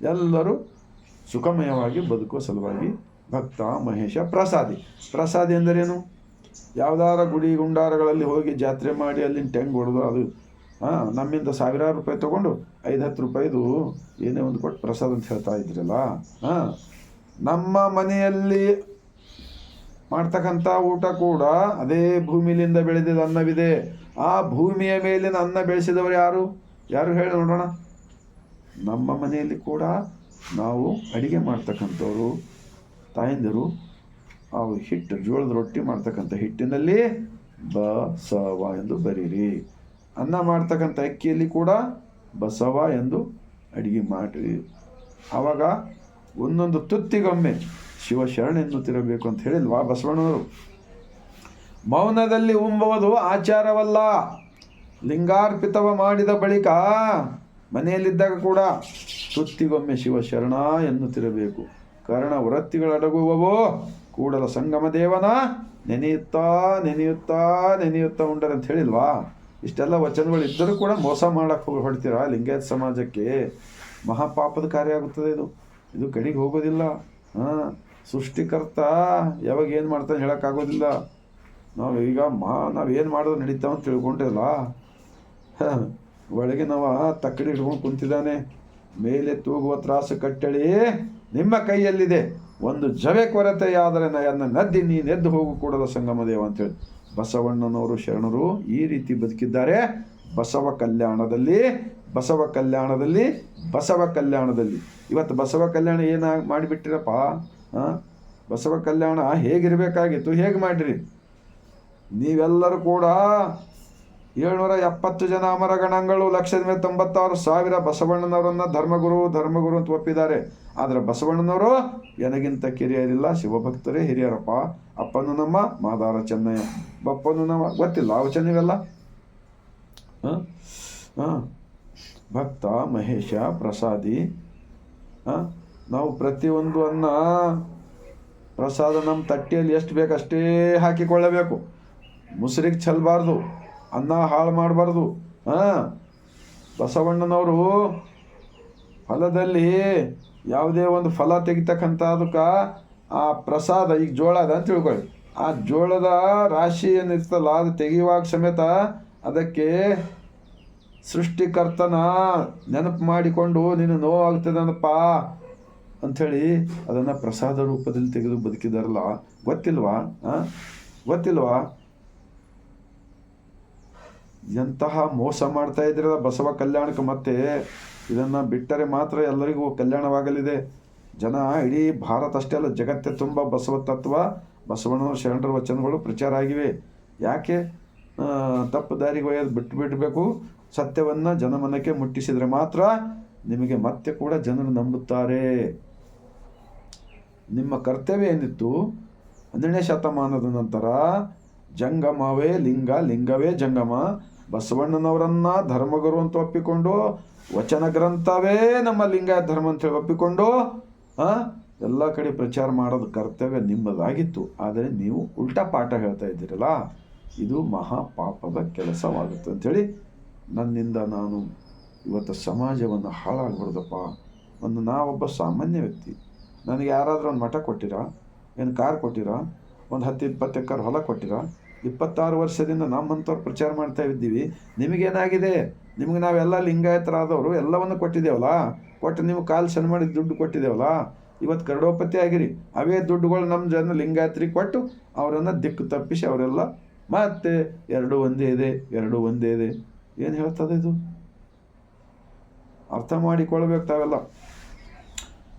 ಎಲ್ಲರೂ ಸುಖಮಯವಾಗಿ ಬದುಕುವ ಸಲುವಾಗಿ ಭಕ್ತ, ಮಹೇಶ, ಪ್ರಸಾದಿ. ಪ್ರಸಾದಿ ಎಂದರೇನು? ಯಾವುದಾದ್ರು ಗುಡಿ ಗುಂಡಾರಗಳಲ್ಲಿ ಹೋಗಿ ಜಾತ್ರೆ ಮಾಡಿ ಅಲ್ಲಿನ ಟೆಂಗ್ ಹೊಡೆದು ಅದು ಹಾಂ ನಮ್ಮಿಂದ ಸಾವಿರಾರು ರೂಪಾಯಿ ತೊಗೊಂಡು ಐದು ಹತ್ತು ರೂಪಾಯಿದು ಏನೇ ಒಂದು ಕೊಟ್ಟು ಪ್ರಸಾದ ಅಂತ ಹೇಳ್ತಾ ಇದ್ರಲ್ಲ ಹಾಂ ನಮ್ಮ ಮನೆಯಲ್ಲಿ ಮಾಡ್ತಕ್ಕಂಥ ಊಟ ಕೂಡ ಅದೇ ಭೂಮಿಲಿಂದ ಬೆಳೆದಿದ್ದ ಅನ್ನವಿದೆ. ಆ ಭೂಮಿಯ ಮೇಲಿನ ಅನ್ನ ಬೆಳೆಸಿದವರು ಯಾರು? ಯಾರು ಹೇಳಿ ನೋಡೋಣ. ನಮ್ಮ ಮನೆಯಲ್ಲಿ ಕೂಡ ನಾವು ಅಡಿಗೆ ಮಾಡ್ತಕ್ಕಂಥವ್ರು, ತಾಯಂದಿರು, ಆ ಹಿಟ್ಟು, ಜೋಳದ ರೊಟ್ಟಿ ಮಾಡ್ತಕ್ಕಂಥ ಹಿಟ್ಟಿನಲ್ಲಿ ಬಸವ ಎಂದು ಬರೀರಿ. ಅನ್ನ ಮಾಡ್ತಕ್ಕಂಥ ಅಕ್ಕಿಯಲ್ಲಿ ಕೂಡ ಬಸವ ಎಂದು ಅಡಿಗೆ ಮಾಡಿರಿ. ಆವಾಗ ಒಂದೊಂದು ತುತ್ತಿಗೊಮ್ಮೆ ಶಿವ ಎನ್ನುತ್ತಿರಬೇಕು ಅಂತ ಹೇಳಿಲ್ವಾ ಬಸವಣ್ಣವರು ಮೌನದಲ್ಲಿ ಉಂಬುವುದು ಆಚಾರವಲ್ಲ. ಲಿಂಗಾರ್ಪಿತವ ಮಾಡಿದ ಬಳಿಕ ಮನೆಯಲ್ಲಿದ್ದಾಗ ಕೂಡ ತುತ್ತಿಗೊಮ್ಮೆ ಶಿವ ಶರಣ ಎನ್ನುತ್ತಿರಬೇಕು ಕಾರಣ ವೃತ್ತಿಗಳಡಗುವವೋ ಕೂಡಲ ಸಂಗಮ ದೇವನ ನೆನೆಯುತ್ತಾ ನೆನೆಯುತ್ತಾ ನೆನೆಯುತ್ತಾ ಉಂಡರೆ ಅಂತ ಹೇಳಿಲ್ವಾ? ಇಷ್ಟೆಲ್ಲ ವಚನಗಳು ಇದ್ದರೂ ಕೂಡ ಮೋಸ ಮಾಡಕ್ಕೆ ಹೋಗಿ, ಹೊಡ್ತೀರಾ ಲಿಂಗಾಯತ ಸಮಾಜಕ್ಕೆ? ಮಹಾಪಾಪದ ಕಾರ್ಯ ಆಗುತ್ತದೆ ಇದು. ಇದು ಕಡೆಗೆ ಹೋಗೋದಿಲ್ಲ. ಹಾಂ ಸೃಷ್ಟಿಕರ್ತ ಯಾವಾಗ ಏನು ಮಾಡ್ತಾನೆ ಹೇಳೋಕ್ಕಾಗೋದಿಲ್ಲ. ನಾವು ಈಗ ಮಾ ಮಾಡೋದು ನಡೀತಾವ ಅಂತ ತಿಳ್ಕೊಂಡಿರಲ್ಲ ಹ, ಒಳಗೆ ನಾವು ತಕ್ಕಡಿ ಹಿಡ್ಕೊಂಡು ಕುಂತಿದ್ದಾನೆ. ಮೇಲೆ ತೂಗುವ ತ್ರಾಸು ಕಟ್ಟಳಿ ನಿಮ್ಮ ಕೈಯಲ್ಲಿದೆ. ಒಂದು ಜವೆ ಕೊರತೆಯಾದರೆ ನನ್ನ ನದ್ದಿ ನೀನು ಎದ್ದು ಹೋಗು ಕೂಡಲ ಸಂಗಮದೇವ ಅಂತೇಳಿ. ಬಸವಣ್ಣನವರು ಶರಣರು ಈ ರೀತಿ ಬದುಕಿದ್ದಾರೆ. ಬಸವ ಕಲ್ಯಾಣದಲ್ಲಿ ಬಸವ ಕಲ್ಯಾಣದಲ್ಲಿ ಬಸವ ಕಲ್ಯಾಣದಲ್ಲಿ. ಇವತ್ತು ಬಸವ ಕಲ್ಯಾಣ ಏನಾಗಿ ಮಾಡಿಬಿಟ್ಟಿರಪ್ಪ? ಬಸವ ಕಲ್ಯಾಣ ಹೇಗಿರಬೇಕಾಗಿತ್ತು? ಹೇಗೆ ಮಾಡಿರಿ? ನೀವೆಲ್ಲರೂ ಕೂಡ ಏಳ್ನೂರ ಎಪ್ಪತ್ತು ಜನ ಅಮರಗಣಗಳು ಲಕ್ಷದ ಮೇಲೆ ತೊಂಬತ್ತಾರು ಸಾವಿರ ಬಸವಣ್ಣನವರನ್ನ ಧರ್ಮಗುರು ಧರ್ಮಗುರು ಅಂತ ಒಪ್ಪಿದ್ದಾರೆ. ಆದರೆ ಬಸವಣ್ಣನವರು ನನಗಿಂತ ಕಿರಿಯರಿಲ್ಲ, ಶಿವಭಕ್ತರೇ ಹಿರಿಯರಪ್ಪ. ಅಪ್ಪನು ನಮ್ಮ ಮಾದಾರ ಚೆನ್ನಯ್ಯ. ಬಪ್ಪನು ನಮ್ಮ, ಗೊತ್ತಿಲ್ಲ ಅವು ಚೆನ್ನಿವೆಲ್ಲ. ಹಾಂ ಹಾಂ ಭಕ್ತ, ಮಹೇಶ, ಪ್ರಸಾದಿ ಹಾಂ ನಾವು ಪ್ರತಿಯೊಂದು ಅನ್ನ ಪ್ರಸಾದ ನಮ್ಮ ತಟ್ಟೆಯಲ್ಲಿ ಎಷ್ಟು ಬೇಕು ಅಷ್ಟೇ ಹಾಕಿಕೊಳ್ಳಬೇಕು. ಮುಸುರಿಗೆ ಚೆಲ್ಲಬಾರ್ದು ಅನ್ನ ಹಾಳು ಮಾಡಬಾರ್ದು, ಹಾಂ? ಬಸವಣ್ಣನವರು ಫಲದಲ್ಲಿ ಯಾವುದೇ ಒಂದು ಫಲ ತೆಗಿತಕ್ಕಂಥದಕ್ಕೆ ಆ ಪ್ರಸಾದ, ಈಗ ಜೋಳ ಅದ ಅಂತ ತಿಳ್ಕೊಳ್ಳಿ. ಆ ಜೋಳದ ರಾಶಿ ಏನಿರ್ತಲ್ಲ, ಅದು ತೆಗೆಯುವಾಗ ಸಮೇತ ಅದಕ್ಕೆ ಸೃಷ್ಟಿಕರ್ತನ ನೆನಪು ಮಾಡಿಕೊಂಡು ನೀನು ನೋವಾಗ್ತದನಪ್ಪ ಅಂಥೇಳಿ ಅದನ್ನು ಪ್ರಸಾದ ರೂಪದಲ್ಲಿ ತೆಗೆದು ಬದುಕಿದಾರಲ್ಲ, ಗೊತ್ತಿಲ್ವಾ? ಗೊತ್ತಿಲ್ವಾ? ಎಂತಹ ಮೋಸ ಮಾಡ್ತಾ ಇದ್ರಲ್ಲ ಬಸವ ಕಲ್ಯಾಣಕ್ಕೆ ಮತ್ತೆ? ಇದನ್ನು ಬಿಟ್ಟರೆ ಮಾತ್ರ ಎಲ್ಲರಿಗೂ ಕಲ್ಯಾಣವಾಗಲಿದೆ. ಜನ ಇಡೀ ಭಾರತ ಅಷ್ಟೇ ಅಲ್ಲ, ಜಗತ್ತೇ ತುಂಬ ಬಸವ ತತ್ವ ಬಸವಣ್ಣನ ಶರಣರ ವಚನಗಳು ಪ್ರಚಾರ ಆಗಿವೆ. ಯಾಕೆ? ತಪ್ಪು ದಾರಿಗೆ ಒಯ್ಯೋದು ಬಿಟ್ಟು ಬಿಡಬೇಕು ಸತ್ಯವನ್ನು ಜನಮನಕ್ಕೆ ಮುಟ್ಟಿಸಿದರೆ ಮಾತ್ರ ನಿಮಗೆ ಮತ್ತೆ ಕೂಡ ಜನರು ನಂಬುತ್ತಾರೆ. ನಿಮ್ಮ ಕರ್ತವ್ಯ ಏನಿತ್ತು? ಹನ್ನೆರಡನೇ ಶತಮಾನದ ನಂತರ ಜಂಗಮವೇ ಲಿಂಗ, ಲಿಂಗವೇ ಜಂಗಮ. ಬಸವಣ್ಣನವರನ್ನ ಧರ್ಮಗುರು ಅಂತ ಒಪ್ಪಿಕೊಂಡು, ವಚನ ಗ್ರಂಥವೇ ನಮ್ಮ ಲಿಂಗ ಧರ್ಮ ಅಂತ ಹೇಳಿ ಒಪ್ಪಿಕೊಂಡು ಎಲ್ಲ ಕಡೆ ಪ್ರಚಾರ ಮಾಡೋದು ಕರ್ತವ್ಯ ನಿಮ್ಮದಾಗಿತ್ತು. ಆದರೆ ನೀವು ಉಲ್ಟಾ ಪಾಠ ಹೇಳ್ತಾ ಇದ್ದೀರಲ್ಲ, ಇದು ಮಹಾ ಪಾಪದ ಕೆಲಸವಾಗುತ್ತೆ ಅಂಥೇಳಿ ನನ್ನಿಂದ ನಾನು ಇವತ್ತು ಸಮಾಜವನ್ನು ಹಾಳಾಗಬಾರ್ದಪ್ಪ ಒಂದು ನಾವೊಬ್ಬ ಸಾಮಾನ್ಯ ವ್ಯಕ್ತಿ. ನನಗೆ ಯಾರಾದರೂ ಒಂದು ಮಠ ಕೊಟ್ಟಿರೋ? ಏನು ಕಾರ್ ಕೊಟ್ಟಿರೋ? ಒಂದು ಹತ್ತು ಇಪ್ಪತ್ತು ಎಕರೆ ಹೊಲ ಕೊಟ್ಟಿರೋ? ಇಪ್ಪತ್ತಾರು ವರ್ಷದಿಂದ ನಮ್ಮಂಥವ್ರು ಪ್ರಚಾರ ಮಾಡ್ತಾ ಇದ್ದೀವಿ. ನಿಮಗೇನಾಗಿದೆ? ನಿಮಗೆ ನಾವೆಲ್ಲ ಲಿಂಗಾಯತರಾದವರು, ಎಲ್ಲವನ್ನು ಕೊಟ್ಟಿದ್ದೇವಲ್ಲ? ಕೊಟ್ಟು ನೀವು ಕಾಲು ಸಣ್ಣ ಮಾಡಿದ ದುಡ್ಡು ಕೊಟ್ಟಿದ್ದೇವಲ್ಲ? ಇವತ್ತು ಕರಡೋಪತಿ ಆಗಿರಿ. ಅವೇ ದುಡ್ಡುಗಳು ನಮ್ಮ ಜನ ಲಿಂಗಾಯತ್ರಿ ಕೊಟ್ಟು ಅವರನ್ನು ದಿಕ್ಕು ತಪ್ಪಿಸಿ ಅವರೆಲ್ಲ ಮತ್ತೆ ಎರಡು ಒಂದೇ ಇದೆ, ಎರಡು ಒಂದೇ ಇದೆ. ಏನು ಹೇಳ್ತದೆ ಇದು? ಅರ್ಥ ಮಾಡಿಕೊಳ್ಬೇಕು ತಾವೆಲ್ಲ.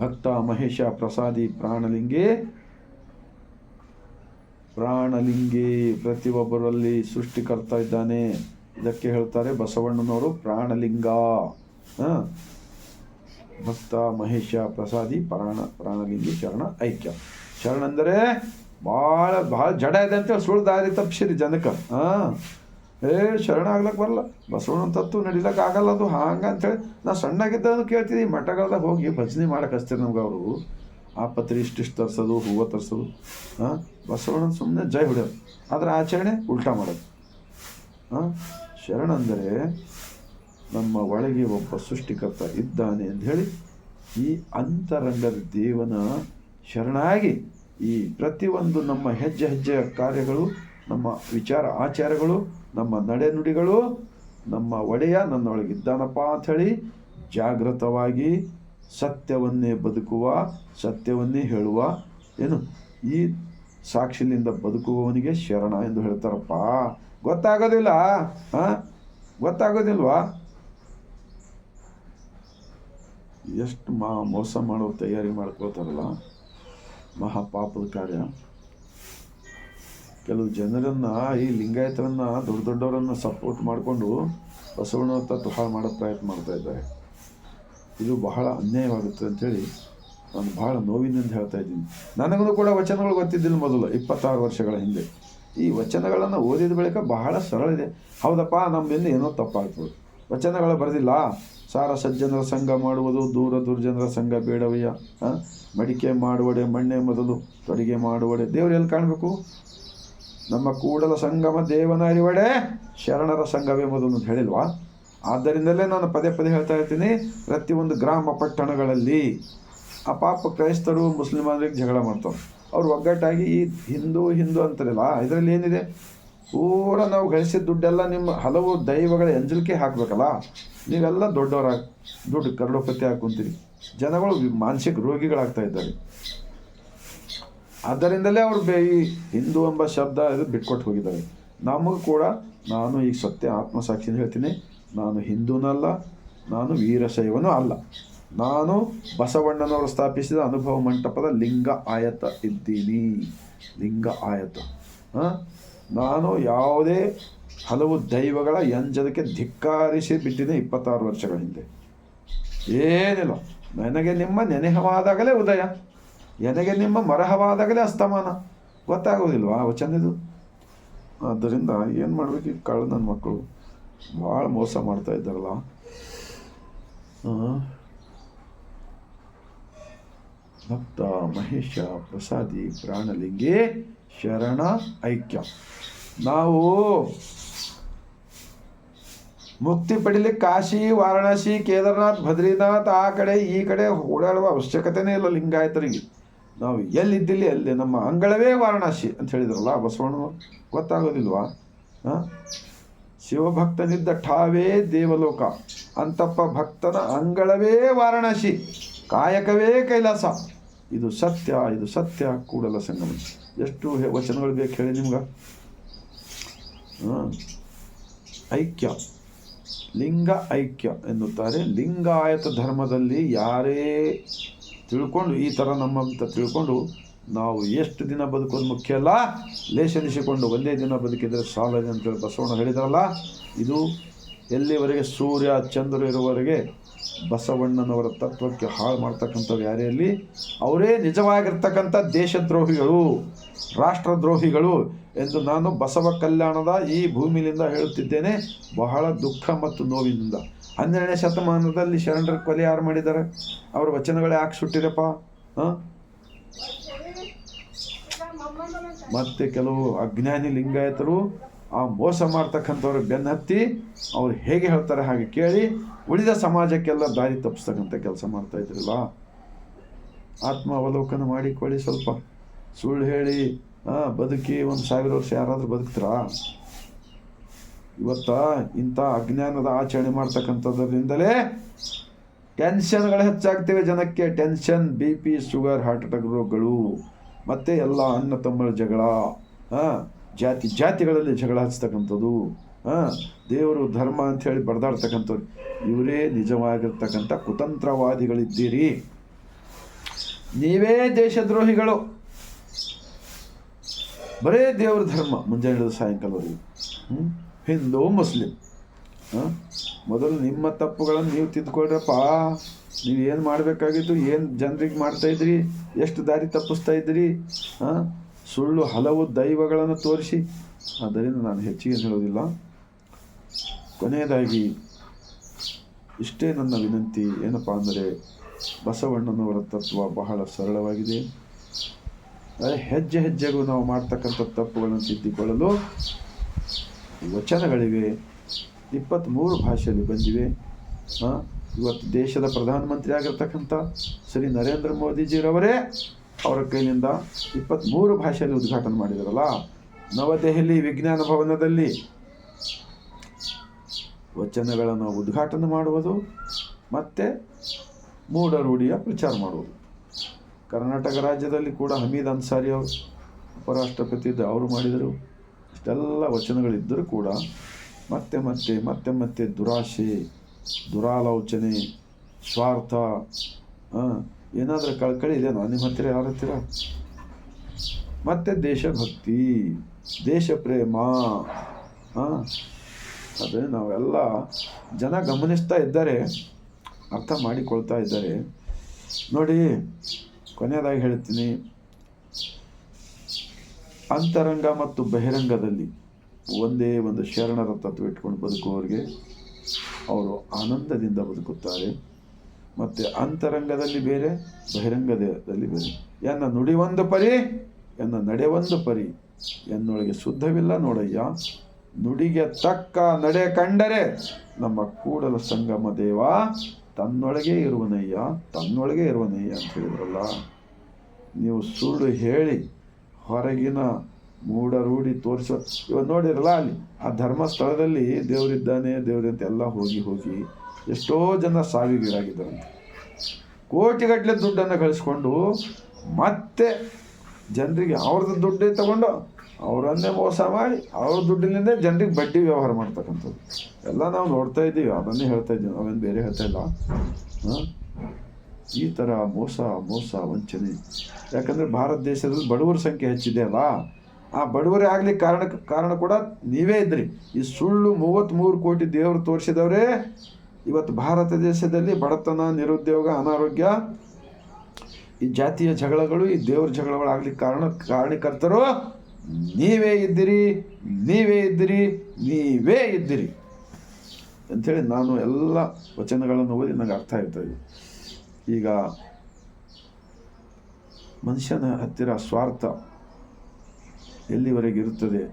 ಭಕ್ತ ಮಹೇಶ ಪ್ರಸಾದಿ ಪ್ರಾಣಲಿಂಗಿ. ಪ್ರಾಣಲಿಂಗಿ ಪ್ರತಿಯೊಬ್ಬರಲ್ಲಿ ಸೃಷ್ಟಿಕರ್ತ ಇದ್ದಾನೆ. ಇದಕ್ಕೆ ಹೇಳ್ತಾರೆ ಬಸವಣ್ಣನವರು ಪ್ರಾಣಲಿಂಗ? ಭಕ್ತ ಮಹೇಶ ಪ್ರಸಾದಿ ಪ್ರಾಣ, ಪ್ರಾಣಲಿಂಗಿ ಶರಣ ಐಕ್ಯ. ಶರಣ ಅಂದರೆ ಭಾಳ ಭಾಳ ಜಡ ಇದೆ ಅಂತೇಳಿ ಸುಳ್ಳು ದಾರಿ ತಪ್ಪಿಸಿರಿ ಜನಕ. ಹಾಂ. ಏ, ಶರಣ ಆಗ್ಲಕ್ಕೆ ಬರಲ್ಲ. ಬಸವಣ್ಣನ ತತ್ತು ನಡಿಲಕ್ಕೆ ಆಗಲ್ಲ ಅದು. ಹಾಂಗ ಅಂತೇಳಿ ನಾ ಸಣ್ಣಾಗಿದ್ದಾಗ ಕೇಳ್ತೀನಿ ಮಠಗಳ್ದಾಗ ಹೋಗಿ ಭಜನೆ ಮಾಡಕ್ಕೆ ಹಚ್ತೀರಿ ನಮ್ಗೆ ಅವರು. ಆ ಪತ್ರಿ ಇಷ್ಟಿಷ್ಟು ತರಿಸೋದು, ಹೂವು ತರಿಸೋದು. ಹಾಂ, ಬಸವಣ್ಣನ ಸುಮ್ಮನೆ ಜೈ ಹೊಡೆಯೋದು. ಆದರೆ ಆಚರಣೆ ಉಲ್ಟಾ ಮಾಡೋದು. ಹಾಂ, ಶರಣ ಅಂದರೆ ನಮ್ಮ ಒಳಗೆ ಒಬ್ಬ ಸೃಷ್ಟಿಕರ್ತ ಇದ್ದಾನೆ ಅಂತ ಹೇಳಿ ಈ ಅಂತರಂಗದ ದೇವನ ಶರಣಾಗಿ ಈ ಪ್ರತಿಯೊಂದು ನಮ್ಮ ಹೆಜ್ಜೆ, ಹೆಜ್ಜೆಯ ಕಾರ್ಯಗಳು, ನಮ್ಮ ವಿಚಾರ, ಆಚಾರಗಳು ನಮ್ಮ ನಡೆನುಡಿಗಳು, ನಮ್ಮ ಒಡೆಯ ನನ್ನೊಳಗಿದ್ದಾನಪ್ಪ ಅಂಥೇಳಿ ಜಾಗೃತವಾಗಿ ಸತ್ಯವನ್ನೇ ಬದುಕುವ, ಸತ್ಯವನ್ನೇ ಹೇಳುವ, ಏನು? ಈ ಸಾಕ್ಷಿಲಿಂದ ಬದುಕುವವನಿಗೆ ಶರಣ ಎಂದು ಹೇಳ್ತಾರಪ್ಪ. ಗೊತ್ತಾಗೋದಿಲ್ಲ ಹಾಂ ಗೊತ್ತಾಗೋದಿಲ್ವಾ? ಎಷ್ಟು ಮಾ ಮೋಸ ಮಾಡೋ ತಯಾರಿ ಮಾಡ್ಕೋತಾರಲ್ಲ, ಮಹಾಪಾಪದ ಕಾರ್ಯ. ಕೆಲವು ಜನರನ್ನ, ಈ ಲಿಂಗಾಯತರನ್ನ, ದೊಡ್ಡ ದೊಡ್ಡವರನ್ನ ಸಪೋರ್ಟ್ ಮಾಡಿಕೊಂಡು ಬಸವಣ್ಣ ತತ್ವ ಹಾಳು ಮಾಡೋ ಪ್ರಯತ್ನ ಮಾಡ್ತಾ ಇದ್ದಾರೆ. ಇದು ಬಹಳ ಅನ್ಯಾಯವಾಗುತ್ತೆ ಅಂತೇಳಿ ನಾನು ಬಹಳ ನೋವಿನಿಂದ ಹೇಳ್ತಾ ಇದ್ದೀನಿ. ನನಗೂ ಕೂಡ ವಚನಗಳು ಗೊತ್ತಿದ್ದಿಲ್ಲ ಮೊದಲು, ಇಪ್ಪತ್ತಾರು ವರ್ಷಗಳ ಹಿಂದೆ. ಈ ವಚನಗಳನ್ನು ಓದಿದ ಬಳಿಕ ಬಹಳ ಸರಳ ಇದೆ. ಹೌದಪ್ಪ ನಮ್ಮಿಂದ ಏನೋ ತಪ್ಪಾಗ್ತದೆ ವಚನಗಳು ಬರೆದಿಲ್ಲ. ಸಾರ ಸಜ್ಜನರ ಸಂಘ ಮಾಡುವುದು, ದೂರ ದುರ್ಜನರ ಸಂಘ ಬೇಡವಯ್ಯ ಮಡಿಕೆ ಮಾಡುವಡೆ, ಮಣ್ಣೆ ಮೊದಲು, ತೊಡಿಗೆ ಮಾಡುವಡೆ. ದೇವರು ಎಲ್ಲಿ ಕಾಣಬೇಕು? ನಮ್ಮ ಕೂಡಲ ಸಂಗಮ ದೇವನ ಅರಿವಡೆ ಶರಣರ ಸಂಘವೇ ಹೇಳಿಲ್ವಾ? ಆದ್ದರಿಂದಲೇ ನಾನು ಪದೇ ಪದೇ ಹೇಳ್ತಾ ಇರ್ತೀನಿ ಪ್ರತಿಯೊಂದು ಗ್ರಾಮ ಪಟ್ಟಣಗಳಲ್ಲಿ ಅಪಾಪ ಪಾಪ ಕ್ರೈಸ್ತರು ಮುಸ್ಲಿಮರಿಗೆ ಜಗಳ ಮಾಡ್ತಾರೆ. ಅವ್ರು ಒಗ್ಗಟ್ಟಾಗಿ ಈ ಹಿಂದೂ ಹಿಂದೂ ಅಂತಾರಲ್ಲ, ಇದರಲ್ಲಿ ಏನಿದೆ? ಪೂರ ನಾವು ಗಳಿಸಿದ ದುಡ್ಡೆಲ್ಲ ನಿಮ್ಮ ಹಲವು ದೈವಗಳ ಎಂಜಲಿಕೆ ಹಾಕಬೇಕಲ್ಲ? ನೀವೆಲ್ಲ ದೊಡ್ಡವರಾಗಿ ದುಡ್ಡು ಕರಡೋಪತಿ ಹಾಕೊಂತೀರಿ ಜನಗಳು ಮಾನಸಿಕ ರೋಗಿಗಳಾಗ್ತಾ ಇದ್ದಾರೆ. ಆದ್ದರಿಂದಲೇ ಅವರು ಬೇ ಈ ಹಿಂದೂ ಎಂಬ ಶಬ್ದ ಇದು ಬಿಟ್ಕೊಟ್ಟು ಹೋಗಿದ್ದಾರೆ. ನಮಗೂ ಕೂಡ ನಾನು ಈಗ ಸತ್ಯ ಆತ್ಮಸಾಕ್ಷಿನ ಹೇಳ್ತೀನಿ. ನಾನು ಹಿಂದೂನಲ್ಲ, ನಾನು ವೀರಶೈವನೂ ಅಲ್ಲ. ನಾನು ಬಸವಣ್ಣನವರು ಸ್ಥಾಪಿಸಿದ ಅನುಭವ ಮಂಟಪದ ಲಿಂಗ ಆಯತ ಇದ್ದೀನಿ. ಲಿಂಗ ಆಯತ. ನಾನು ಯಾವುದೇ ಹಲವು ದೈವಗಳ ಎಂಜದಕ್ಕೆ ಧಿಕ್ಕಾರಿಸಿ ಬಿಟ್ಟಿದೆ ಇಪ್ಪತ್ತಾರು ವರ್ಷಗಳ ಹಿಂದೆ. ಏನಿಲ್ಲ. ನನಗೆ ನಿಮ್ಮ ನೆನೆಹವಾದಾಗಲೇ ಉದಯ. ನನಗೆ ನಿಮ್ಮ ಮರಹವಾದಾಗಲೇ ಅಸ್ತಮಾನ? ಗೊತ್ತಾಗೋದಿಲ್ವಾ ವಚನದು ಆದ್ದರಿಂದ ಏನು ಮಾಡಬೇಕು ಈ ಕಳ್ಳ ನನ್ನ ಮಕ್ಕಳು? ಭಾಳ ಮೋಸ ಮಾಡ್ತಾ ಇದ್ದಾರಲ್ಲ. ಭಕ್ತ ಮಹೇಶ ಪ್ರಸಾದಿ ಪ್ರಾಣಲಿಂಗಿ ಶರಣ ಐಕ್ಯ. ನಾವು ಮುಕ್ತಿ ಪಡಿಲಿಕ್ಕೆ ಕಾಶಿ, ವಾರಣಾಸಿ, ಕೇದಾರ್ನಾಥ್, ಬದ್ರಿನಾಥ್, ಆ ಕಡೆ ಈ ಕಡೆ ಓಡಾಡುವ ಅವಶ್ಯಕತೆನೇ ಇಲ್ಲ ಲಿಂಗಾಯತರಿಗೆ. ನಾವು ಎಲ್ಲಿದ್ದಿಲ್ಲಿ ಅಲ್ಲಿ ನಮ್ಮ ಅಂಗಳವೇ ವಾರಣಾಸಿ ಅಂತ ಹೇಳಿದ್ರಲ್ಲ ಬಸವಣ್ಣ ಗೊತ್ತಾಗೋದಿಲ್ವಾ? ಹಾಂ? ಶಿವಭಕ್ತನಿದ್ದ ಠಾವೇ ದೇವಲೋಕ, ಅಂತಪ್ಪ ಭಕ್ತನ ಅಂಗಳವೇ ವಾರಣಾಸಿ, ಕಾಯಕವೇ ಕೈಲಾಸ. ಇದು ಸತ್ಯ ಇದು ಸತ್ಯ ಕೂಡಲ ಸಂಗಮ. ಎಷ್ಟು ವಚನಗಳು ಬೇಕು ಹೇಳಿ ನಿಮ್ಗೆ? ಐಕ್ಯ, ಲಿಂಗ ಐಕ್ಯ ಎನ್ನುತ್ತಾರೆ. ಲಿಂಗಾಯತ ಧರ್ಮದಲ್ಲಿ ಯಾರೇ ತಿಳ್ಕೊಂಡು ಈ ಥರ ನಮ್ಮಂತ ತಿಳ್ಕೊಂಡು ನಾವು ಎಷ್ಟು ದಿನ ಬದುಕೋದು ಮುಖ್ಯ ಅಲ್ಲ? ಲೇಷನಿಸಿಕೊಂಡು ಒಂದೇ ದಿನ ಬದುಕಿದರೆ ಸಾಲದೆ ಅಂತೇಳಿ ಬಸವಣ್ಣ ಹೇಳಿದ್ರಲ್ಲ, ಇದು ಎಲ್ಲಿವರೆಗೆ ಸೂರ್ಯ, ಚಂದ್ರ ಇರುವವರೆಗೆ ಬಸವಣ್ಣನವರ ತತ್ವಕ್ಕೆ ಹಾಳು ಮಾಡ್ತಕ್ಕಂಥವ್ರು ಯಾರೇ ಇರಲಿ, ಅವರೇ ನಿಜವಾಗಿರ್ತಕ್ಕಂಥ ದೇಶದ್ರೋಹಿಗಳು, ರಾಷ್ಟ್ರದ್ರೋಹಿಗಳು ಎಂದು ನಾನು ಬಸವ ಕಲ್ಯಾಣದ ಈ ಭೂಮಿಯಿಂದ ಹೇಳುತ್ತಿದ್ದೇನೆ. ಬಹಳ ದುಃಖ ಮತ್ತು ನೋವಿನಿಂದ. ಹನ್ನೆರಡನೇ ಶತಮಾನದಲ್ಲಿ ಶರಣರ ಕೊಲೆ ಯಾರು ಮಾಡಿದ್ದಾರೆ. ಅವರ ವಚನಗಳೇ ಯಾಕೆ ಸುಟ್ಟಿರಪ್ಪ ಹಾಂ? ಮತ್ತೆ ಕೆಲವು ಅಜ್ಞಾನಿ ಲಿಂಗಾಯತರು ಆ ಮೋಸ ಮಾಡ್ತಕ್ಕಂಥವ್ರು ಬೆನ್ನತ್ತಿ ಅವ್ರು ಹೇಗೆ ಹೇಳ್ತಾರೆ ಹಾಗೆ ಕೇಳಿ ಉಳಿದ ಸಮಾಜಕ್ಕೆಲ್ಲ ದಾರಿ ತಪ್ಪಿಸ್ತಕ್ಕಂಥ ಕೆಲಸ ಮಾಡ್ತಾ ಇದ್ರಲ್ಲ. ಆತ್ಮ ಅವಲೋಕನ ಮಾಡಿಕೊಳ್ಳಿ ಸ್ವಲ್ಪ. ಸುಳ್ಳು ಹೇಳಿ ಬದುಕಿ ಒಂದು ಸಾವಿರ ವರ್ಷ ಯಾರಾದರೂ ಬದುಕ್ತಾರಾ? ಇವತ್ತ ಇಂಥ ಅಜ್ಞಾನದ ಆಚರಣೆ ಮಾಡ್ತಕ್ಕಂಥದ್ರಿಂದಲೇ ಟೆನ್ಷನ್ಗಳು ಹೆಚ್ಚಾಗ್ತಿವೆ ಜನಕ್ಕೆ. Tension B P sugar heart attack ರೋಗಗಳು, ಮತ್ತೆ ಎಲ್ಲ ಅನ್ನ ತಮ್ಮಳ ಜಗಳ ಜಾತಿ, ಜಾತಿಗಳಲ್ಲಿ ಜಗಳ ಹಚ್ಚತಕ್ಕಂಥದ್ದು ಹಾಂ, ದೇವರು ಧರ್ಮ ಅಂತ ಹೇಳಿ ಬಡ್ದಾಡ್ತಕ್ಕಂಥವ್ರು ಇವರೇ ನಿಜವಾಗಿರ್ತಕ್ಕಂಥ ಕುತಂತ್ರವಾದಿಗಳಿದ್ದೀರಿ. ನೀವೇ ದೇಶದ್ರೋಹಿಗಳು. ಬರೇ ದೇವ್ರ ಧರ್ಮ ಮುಂಜಾನೆ ಹಿಡಿದು ಸಾಯಂಕಾಲವರೆಗೆ. ಹ್ಞೂ ಹಿಂದೂ ಮುಸ್ಲಿಂ. ಮೊದಲು ನಿಮ್ಮ ತಪ್ಪುಗಳನ್ನು ನೀವು ತಿದ್ದುಕೊಳ್ರಪ್ಪ ನೀವು ಏನು ಮಾಡಬೇಕಾಗಿತ್ತು? ಏನು ಜನರಿಗೆ ಮಾಡ್ತಾಯಿದ್ರಿ ಎಷ್ಟು ದಾರಿ ತಪ್ಪಿಸ್ತಾ ಇದ್ರಿ? ಸುಳ್ಳು ಹಲವು ದೈವಗಳನ್ನು ತೋರಿಸಿ. ಅದರಿಂದ ನಾನು ಹೆಚ್ಚಿಗೆ ಹೇಳೋದಿಲ್ಲ. ಕೊನೆಯದಾಗಿ, ಇಷ್ಟೇ ನನ್ನ ವಿನಂತಿ ಏನಪ್ಪ ಅಂದರೆ, ಬಸವಣ್ಣನವರ ತತ್ವ ಬಹಳ ಸರಳವಾಗಿದೆ. ಹೆಜ್ಜೆ ಹೆಜ್ಜೆಗೂ ನಾವು ಮಾಡ್ತಕ್ಕಂಥ ತಪ್ಪುಗಳನ್ನು ತಿದ್ದಿಕೊಳ್ಳಲು ವಚನಗಳಿವೆ ಇಪ್ಪತ್ತ್ಮೂರು ಭಾಷೆಯಲ್ಲಿ ಬಂದಿವೆ. ಇವತ್ತು ದೇಶದ ಪ್ರಧಾನಮಂತ್ರಿ ಆಗಿರ್ತಕ್ಕಂಥ ಶ್ರೀ ನರೇಂದ್ರ ಮೋದಿಜಿರವರೇ ಅವರ ಕೈಲಿಂದ ಇಪ್ಪತ್ತ್ಮೂರು ಭಾಷೆಯಲ್ಲಿ ಉದ್ಘಾಟನೆ ಮಾಡಿದರಲ್ಲ. ನವದೆಹಲಿ ವಿಜ್ಞಾನ ಭವನದಲ್ಲಿ ವಚನಗಳನ್ನು ಉದ್ಘಾಟನೆ ಮಾಡುವುದು ಮತ್ತು ಮೂಢರೂಢಿಯ ಪ್ರಚಾರ ಮಾಡುವುದು. ಕರ್ನಾಟಕ ರಾಜ್ಯದಲ್ಲಿ ಕೂಡ ಹಮೀದ್ ಅನ್ಸಾರಿ ಅವರು ಉಪರಾಷ್ಟ್ರಪತಿ ಅವರು ಮಾಡಿದರು. ಇಷ್ಟೆಲ್ಲ ವಚನಗಳಿದ್ದರೂ ಕೂಡ ಮತ್ತೆ ಮತ್ತೆ ಮತ್ತೆ ಮತ್ತೆ ದುರಾಶೆ, ದುರಾಲೋಚನೆ, ಸ್ವಾರ್ಥ ಏನಾದರೂ ಕಳ್ಕಳಿ ಇದೆಯಾ ನಿಮ್ಮ ಹತ್ತಿರ ಯಾರ ಹತ್ತಿರ ಮತ್ತೆ ದೇಶಭಕ್ತಿ ದೇಶ ಪ್ರೇಮ ಹಾಂ ಅದೇ ನಾವೆಲ್ಲ ಜನ ಗಮನಿಸ್ತಾ ಇದ್ದಾರೆ, ಅರ್ಥ ಮಾಡಿಕೊಳ್ತಾ ಇದ್ದಾರೆ. ನೋಡಿ ಕೊನೆಯದಾಗಿ ಹೇಳ್ತೀನಿ. ಅಂತರಂಗ ಮತ್ತು ಬಹಿರಂಗದಲ್ಲಿ ಒಂದೇ ಒಂದು ಶರಣರ ತತ್ವ ಇಟ್ಕೊಂಡು ಬದುಕುವವರಿಗೆ ಅವರು ಆನಂದದಿಂದ ಬದುಕುತ್ತಾರೆ. ಮತ್ತು ಅಂತರಂಗದಲ್ಲಿ ಬೇರೆ, ಬಹಿರಂಗದಲ್ಲಿ ಬೇರೆ. ಎನ್ನ ನುಡಿ ಒಂದು ಪರಿ, ಎನ್ನ ನಡೆ ಒಂದು ಪರಿ. ಎನ್ನೊಳಗೆ ಶುದ್ಧವಿಲ್ಲ ನೋಡಯ್ಯ. ನುಡಿಗೆ ತಕ್ಕ ನಡೆ ಕಂಡರೆ ನಮ್ಮ ಕೂಡಲ ಸಂಗಮ ದೇವ ತನ್ನೊಳಗೆ ಇರುವನಯ್ಯ ತನ್ನೊಳಗೆ ಇರುವನಯ್ಯ ಅಂತ ಹೇಳಿದ್ರಲ್ಲ. ನೀವು ಸುಳ್ಳು ಹೇಳಿ ಹೊರಗಿನ ಮೂಡ ರೂಢಿ ತೋರಿಸೋ ಇವಾಗ ನೋಡಿರಲ್ಲ ಅಲ್ಲಿ, ಆ ಧರ್ಮಸ್ಥಳದಲ್ಲಿ ದೇವರಿದ್ದಾನೆ ದೇವರಂತೆ ಎಲ್ಲ ಹೋಗಿ ಹೋಗಿ ಎಷ್ಟೋ ಜನ ಸಾವಿಗೀಡಾಗಿದ್ದಾರಂತೆ. ಕೋಟಿಗಟ್ಟಲೆ ದುಡ್ಡನ್ನು ಕಳಿಸ್ಕೊಂಡು ಮತ್ತೆ ಜನರಿಗೆ ಅವ್ರದ್ದು ದುಡ್ಡೇ ತಗೊಂಡು ಅವರನ್ನೇ ಮೋಸ ಮಾಡಿ ಅವ್ರ ದುಡ್ಡಿನಿಂದ ಜನರಿಗೆ ಬಡ್ಡಿ ವ್ಯವಹಾರ ಮಾಡ್ತಕ್ಕಂಥದ್ದು. ಎಲ್ಲ ನಾವು ನೋಡ್ತಾ ಇದ್ದೀವಿ, ಅದನ್ನೇ ಹೇಳ್ತಾ ಇದ್ದೀವಿ ನಾವೇನು ಬೇರೆ ಹೇಳ್ತಾ ಇಲ್ಲ. ಹಾಂ ಈ ಥರ ಮೋಸ ಮೋಸ ವಂಚನೆ. ಯಾಕಂದರೆ ಭಾರತ ದೇಶದಲ್ಲಿ ಬಡವರ ಸಂಖ್ಯೆ ಹೆಚ್ಚಿದೆ ಅಲ್ಲ ಆ ಬಡವರೇ ಆಗಲಿ ಕಾರಣ ಕಾರಣ ಕೂಡ ನೀವೇ ಇದ್ರಿ. ಈ ಸುಳ್ಳು ಮೂವತ್ತ್ಮೂರು ಕೋಟಿ ದೇವರು ತೋರಿಸಿದವರೇ ಇವತ್ತು ಭಾರತ ದೇಶದಲ್ಲಿ ಬಡತನ, ನಿರುದ್ಯೋಗ, ಅನಾರೋಗ್ಯ, ಈ ಜಾತಿಯ ಜಗಳಗಳು, ಈ ದೇವ್ರ ಜಗಳಗಳು ಆಗ್ಲಿಕ್ಕೆ ಕಾರಣ, ಕಾರಣಕರ್ತರು ನೀವೇ ಇದ್ದಿರಿ ನೀವೇ ಇದ್ದಿರಿ ನೀವೇ ಇದ್ದಿರಿ. ಅಂಥೇಳಿ ನಾನು ಎಲ್ಲ ವಚನಗಳನ್ನು ಓದಿ ನನಗೆ ಅರ್ಥ ಆಯ್ತಾ ಇದೆ. ಈಗ ಮನುಷ್ಯನ ಹತ್ತಿರ ಸ್ವಾರ್ಥ ಎಲ್ಲಿವರೆಗೆ ಇರುತ್ತದೆ?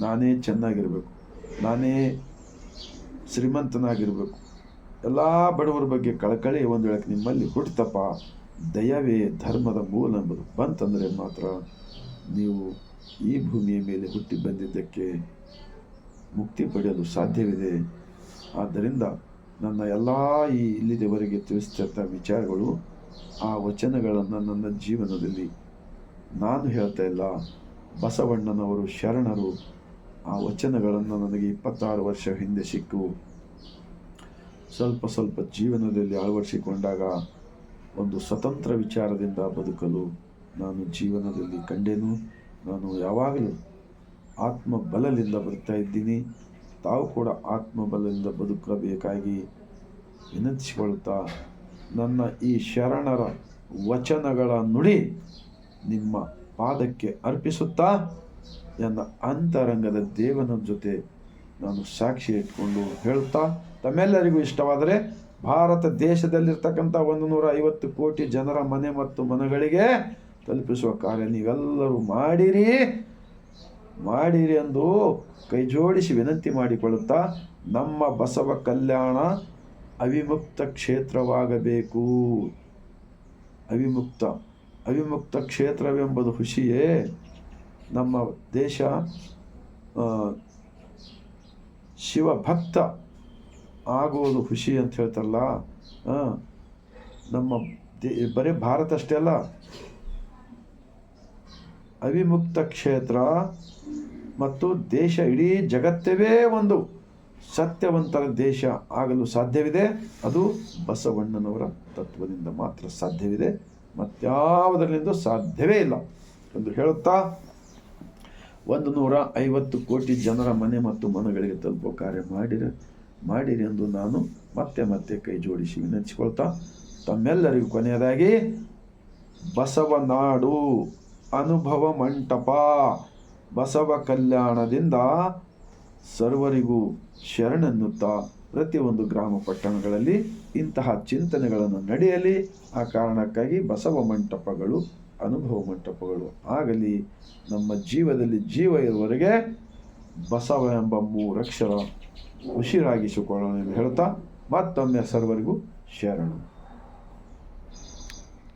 ನಾನೇ ಚೆನ್ನಾಗಿರಬೇಕು. ನಾನೇ ಶ್ರೀಮಂತನಾಗಿರಬೇಕು. ಎಲ್ಲ ಬಡವರ ಬಗ್ಗೆ ಕಳಕಳಿ ಒಂದು ವೇಳೆ ನಿಮ್ಮಲ್ಲಿ ಹುಟ್ಟುತ್ತಪ್ಪ, ದಯವೇ ಧರ್ಮದ ಮೂಲ ಎಂಬುದು ಬಂತಂದರೆ ಮಾತ್ರ ನೀವು ಈ ಭೂಮಿಯ ಮೇಲೆ ಹುಟ್ಟಿ ಬಂದಿದ್ದಕ್ಕೆ ಮುಕ್ತಿ ಪಡೆಯಲು ಸಾಧ್ಯವಿದೆ. ಆದ್ದರಿಂದ ನನ್ನ ಎಲ್ಲ ಈ ಇಲ್ಲಿದವರೆಗೆ ತಿಳಿಸ್ತಿರ್ತ ವಿಚಾರಗಳು ಆ ವಚನಗಳನ್ನು ನನ್ನ ಜೀವನದಲ್ಲಿ ನಾನು ಹೇಳ್ತಾ ಇಲ್ಲ. ಬಸವಣ್ಣನವರು ಶರಣರು. ಆ ವಚನಗಳನ್ನು ನನಗೆ ಇಪ್ಪತ್ತಾರು ವರ್ಷ ಹಿಂದೆ ಸಿಕ್ಕು. ಸ್ವಲ್ಪ ಸ್ವಲ್ಪ ಜೀವನದಲ್ಲಿ ಅಳವಡಿಸಿಕೊಂಡಾಗ ಒಂದು ಸ್ವತಂತ್ರ ವಿಚಾರದಿಂದ ಬದುಕಲು ನಾನು ಜೀವನದಲ್ಲಿ ಕಂಡೆನು. ನಾನು ಯಾವಾಗಲೂ ಆತ್ಮಬಲದಿಂದ ಬರ್ತಾ ಇದ್ದೀನಿ. ತಾವು ಕೂಡ ಆತ್ಮಬಲದಿಂದ ಬದುಕಬೇಕಾಗಿ ವಿನಂತಿಸಿಕೊಳ್ಳುತ್ತಾ, ನನ್ನ ಈ ಶರಣರ ವಚನಗಳ ನುಡಿ ನಿಮ್ಮ ಪಾದಕ್ಕೆ ಅರ್ಪಿಸುತ್ತಾ, ನನ್ನ ಅಂತರಂಗದ ದೇವನ ಜೊತೆ ನಾನು ಸಾಕ್ಷಿ ಇಟ್ಕೊಂಡು ಹೇಳುತ್ತಾ, ತಮ್ಮೆಲ್ಲರಿಗೂ ಇಷ್ಟವಾದರೆ ಭಾರತ ದೇಶದಲ್ಲಿರ್ತಕ್ಕಂಥ ಒಂದು ನೂರ ಐವತ್ತು ಕೋಟಿ ಜನರ ಮನೆ ಮತ್ತು ಮನೆಗಳಿಗೆ ತಲುಪಿಸುವ ಕಾರ್ಯ ನೀವೆಲ್ಲರೂ ಮಾಡಿರಿ. ಮಾಡಿರಿ ಎಂದು ಕೈಜೋಡಿಸಿ ವಿನಂತಿ ಮಾಡಿಕೊಳ್ಳುತ್ತಾ, ನಮ್ಮ ಬಸವ ಕಲ್ಯಾಣ ಅವಿಮುಕ್ತ ಕ್ಷೇತ್ರವಾಗಬೇಕು. ಅವಿಮುಕ್ತ ಅವಿಮುಕ್ತ ಕ್ಷೇತ್ರವೆಂಬುದು ಖುಷಿಯೇ ನಮ್ಮ ದೇಶ ಶಿವಭಕ್ತ ಆಗುವುದು ಖುಷಿ ಅಂತ ಹೇಳ್ತಾರಲ್ಲ ನಮ್ಮ ದೇ, ಬರೀ ಭಾರತ ಅಷ್ಟೇ ಅಲ್ಲ. ಅವಿಮುಕ್ತ ಕ್ಷೇತ್ರ ಮತ್ತು ದೇಶ ಇಡೀ ಜಗತ್ತವೇ ಒಂದು ಸತ್ಯವಂತರ ದೇಶ ಆಗಲು ಸಾಧ್ಯವಿದೆ. ಅದು ಬಸವಣ್ಣನವರ ತತ್ವದಿಂದ ಮಾತ್ರ ಸಾಧ್ಯವಿದೆ. ಮತ್ಯಾವುದರಲ್ಲಿಂದ ಸಾಧ್ಯವೇ ಇಲ್ಲ ಎಂದು ಹೇಳುತ್ತಾ, ಒಂದು ನೂರ ಐವತ್ತು ಕೋಟಿ ಜನರ ಮನೆ ಮತ್ತು ಮನಗಳಿಗೆ ತಲುಪುವ ಕಾರ್ಯ ಮಾಡಿರ, ಮಾಡಿರಿ ಎಂದು ನಾನು ಮತ್ತೆ ಮತ್ತೆ ಕೈ ಜೋಡಿಸಿ ವಿನಂತಿಸಿಕೊಳ್ತಾ, ತಮ್ಮೆಲ್ಲರಿಗೂ ಕೊನೆಯದಾಗಿ ಬಸವನಾಡು ಅನುಭವ ಮಂಟಪ. ಬಸವ ಕಲ್ಯಾಣದಿಂದ ಸರ್ವರಿಗೂ ಶರಣೆನ್ನುತ್ತಾ ಪ್ರತಿಯೊಂದು ಗ್ರಾಮ ಪಟ್ಟಣಗಳಲ್ಲಿ ಇಂತಹ ಚಿಂತನೆಗಳನ್ನು ನಡೆಯಲಿ. ಆ ಕಾರಣಕ್ಕಾಗಿ ಬಸವ ಮಂಟಪಗಳು, ಅನುಭವ ಮಂಟಪಗಳು ಆಗಲಿ. ನಮ್ಮ ಜೀವದಲ್ಲಿ ಜೀವ ಇರುವವರೆಗೆ ಬಸವ ಎಂಬ ಮೂರಕ್ಷರ ಉಸಿರಾಗಿಸಿಕೊಳ್ಳೋಣ ಎಂದು ಹೇಳ್ತಾ ಮತ್ತೊಮ್ಮೆ ಸರ್ವರಿಗೂ ಶರಣು.